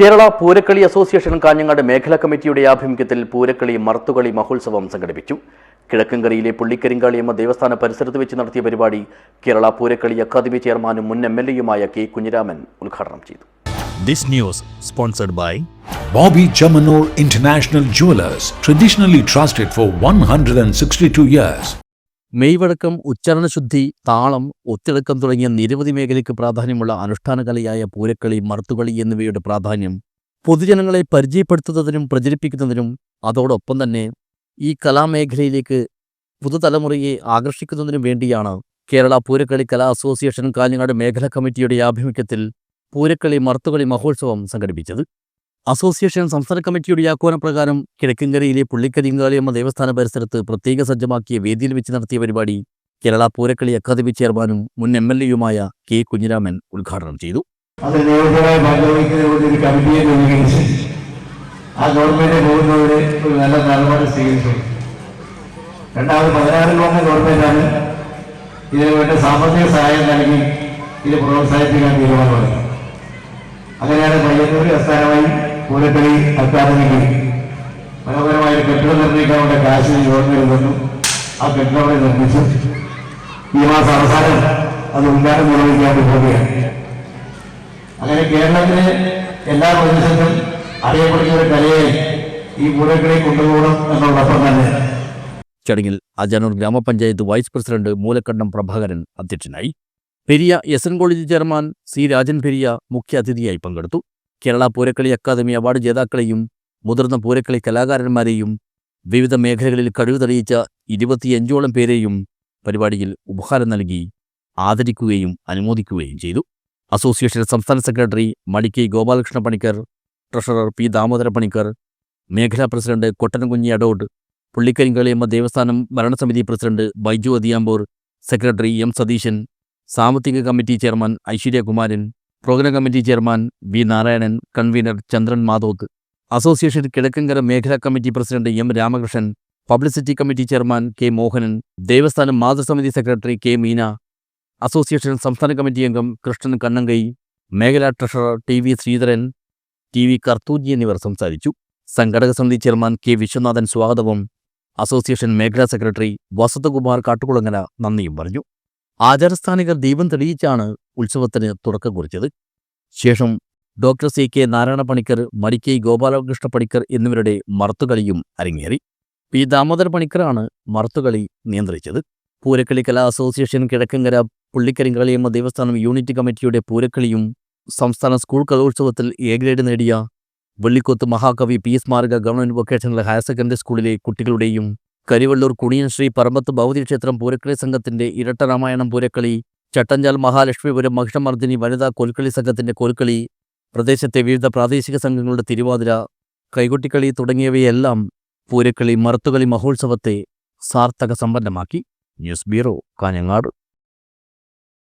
Kerala Poorakkali association Kanhangad മേഖലാ കമ്മിറ്റിയുടെ ആഭിമുഖ്യത്തിൽ പൂരക്കളി മർത്തുകളി മഹോത്സവം സംഘടിപ്പിച്ചു കിഴക്കങ്കരയിലെ പുള്ളിക്കരിങ്കാളിയമ്മ ദേവസ്ഥാന പരിസരത്ത് വെച്ച് നടത്തിയ പരിപാടി കേരള പൂരക്കളി അക്കാദമി ചെയർമാനും മുൻ എം എൽ എയുമായ കെ കുഞ്ഞിരാമൻ ഉദ്ഘാടനം ചെയ്തു This news sponsored by Bobby Jamanor International Jewelers, traditionally trusted for 162 years. മെയ്വഴക്കം ഉച്ചാരണശുദ്ധി താളം ഒത്തിളക്കം തുടങ്ങിയ നിരവധി മേഖലയ്ക്ക് പ്രാധാന്യമുള്ള അനുഷ്ഠാന കലയായ പൂരക്കളി മറുത്തുകളി എന്നിവയുടെ പ്രാധാന്യം പൊതുജനങ്ങളെ പരിചയപ്പെടുത്തുന്നതിനും പ്രചരിപ്പിക്കുന്നതിനും അതോടൊപ്പം തന്നെ ഈ കലാമേഖലയിലേക്ക് പുതുതലമുറയെ ആകർഷിക്കുന്നതിനും വേണ്ടിയാണ് കേരള പൂരക്കളി കലാ അസോസിയേഷൻ കാഞ്ഞങ്ങാട് മേഖലാ കമ്മിറ്റിയുടെ ആഭിമുഖ്യത്തിൽ പൂരക്കളി മറുത്തുകളി മഹോത്സവം സംഘടിപ്പിച്ചത്. അസോസിയേഷൻ സംസ്ഥാന കമ്മിറ്റിയുടെ ആഹ്വാനപ്രകാരം കിഴക്കങ്കരയിലെ പുള്ളിക്കരിങ്കാളിയമ്മ ദേവസ്ഥാന പരിസരത്ത് പ്രത്യേക സജ്ജമാക്കിയ വേദിയിൽ വെച്ച് നടത്തിയ പരിപാടി കേരള പൂരക്കളി അക്കാദമി ചെയർമാനും മുൻ എം എൽ എയുമായ കെ കുഞ്ഞിരാമൻ ഉദ്ഘാടനം ചെയ്തു. ആ ഗവൺമെന്റ് പോകുന്നതിന് ഒരു നല്ല നിലപാട് സ്വീകരിച്ചു. രണ്ടാമത് പതിനാറിൽ വന്ന ഗവൺമെന്റാണ് ഇതിനു സാമ്പത്തിക സഹായം നൽകി ഇത് പ്രോത്സാഹിപ്പിക്കാൻ തീരുമാനമെടുത്തത്. അങ്ങനെയാണ് പയ്യന്നൂർ അസ്ഥാനമായി പൂരക്കളി അക്കാദമിക്ക് മനോഹരമായ കെട്ടിടം നിർമ്മിക്കാനുള്ള കാശ് ഗവൺമെന്റ് ആ കെട്ടിടം അവിടെ നിർമ്മിച്ചു ഈ മാസം അവസാനം അത് ഉദ്ഘാടനം നിർവഹിക്കാൻ പോവുകയാണ്. അങ്ങനെ കേരളത്തിലെ എല്ലാ പ്രദേശത്തും അറിയപ്പെടുന്ന ഒരു കലയെ ഈ പൂരക്കളി കൊണ്ടുപോകണം എന്നതോടൊപ്പം തന്നെ ചടങ്ങിൽ അജാനൂർ ഗ്രാമപഞ്ചായത്ത് വൈസ് പ്രസിഡന്റ് മൂലക്കണ്ഠം പ്രഭാകരൻ അധ്യക്ഷനായി. Periya S N college chairman C Rajan Periya മുഖ്യ അതിഥിയായി പങ്കെടുത്തു. കേരള പൂരക്കളി അക്കാദമി അവാർഡ് ജേതാക്കളെയും മുതിർന്ന പൂരക്കളി കലാകാരന്മാരെയും വിവിധ മേഖലകളിൽ കഴിവ് തെളിയിച്ച ഇരുപത്തിയഞ്ചോളം പേരെയും പരിപാടിയിൽ ഉപഹാരം നൽകി ആദരിക്കുകയും അനുമോദിക്കുകയും ചെയ്തു. അസോസിയേഷൻ സംസ്ഥാന secretary Madikkai Gopalakrishna Panicker treasurer P Damodara Panicker മേഖലാ പ്രസിഡന്റ് കൊട്ടൻകുഞ്ഞി അഡോഡ് പുള്ളിക്കരിങ്കളിയമ്മ ദേവസ്ഥാനം ഭരണസമിതി president Baiju Athiyampur secretary M Satheesan സാമ്പത്തിക committee chairman Aishwaryakumaran programme committee chairman V Narayanan convener Chandran Madhoth association Kizhakkankara മേഖലാ committee president M Ramakrishnan publicity committee chairman K Mohanan ദേവസ്ഥാനം മാതൃസമിതി secretary K Meena association സംസ്ഥാന committee അംഗം കൃഷ്ണൻ കണ്ണങ്കൈ മേഖലാ treasurer T V Sreedharan T V Karthooji എന്നിവർ സംസാരിച്ചു. സംഘടക സമിതി chairman K Viswanathan സ്വാഗതവും association മേഖലാ സെക്രട്ടറി വസന്തകുമാർ കാട്ടുകുളങ്ങര നന്ദിയും പറഞ്ഞു. ആചാരസ്ഥാനികർ ദീപം തെളിയിച്ചാണ് ഉത്സവത്തിന് തുടക്കം കുറിച്ചത്. ശേഷം doctor C K Narayana Panicker മരിക്കൈ Gopalakrishna Panicker എന്നിവരുടെ മറത്തുകളിയും അരങ്ങേറി. പി ദാമോദര പണിക്കറാണ് മറത്തുകളി നിയന്ത്രിച്ചത്. പൂരക്കളി കലാ അസോസിയേഷൻ കിഴക്കങ്കര പുള്ളിക്കരിങ്കളിയമ്മ ദേവസ്ഥാനം യൂണിറ്റ് കമ്മിറ്റിയുടെ പൂരക്കളിയും സംസ്ഥാന സ്കൂൾ കലോത്സവത്തിൽ എ ഗ്രേഡ് നേടിയ വെള്ളിക്കോത്ത് മഹാകവി പി സ്മാരക ഗവൺമെന്റ് വൊക്കേഷണൽ ഹയർ സെക്കൻഡറി സ്കൂളിലെ കുട്ടികളുടെയും കരിവള്ളൂർ കുണിയൻ ശ്രീ പറമ്പത്ത് ഭൗതിക ക്ഷേത്രം പൂരക്കളി സംഘത്തിന്റെ ഇരട്ട രാമായണം പൂരക്കളി ചട്ടഞ്ചാൽ മഹാലക്ഷ്മിപുരം മഹിഷമർദ്ദിനി വനിതാ കൊൽക്കളി സംഘത്തിന്റെ കൊൽക്കളി പ്രദേശത്തെ വിവിധ പ്രാദേശിക സംഘങ്ങളുടെ തിരുവാതിര കൈകൊട്ടിക്കളി തുടങ്ങിയവയെല്ലാം പൂരക്കളി മറത്തുകളി മഹോത്സവത്തെ സാർത്ഥക സമ്പന്നമാക്കി ന്യൂസ് ബ്യൂറോ കാഞ്ഞങ്ങാട്.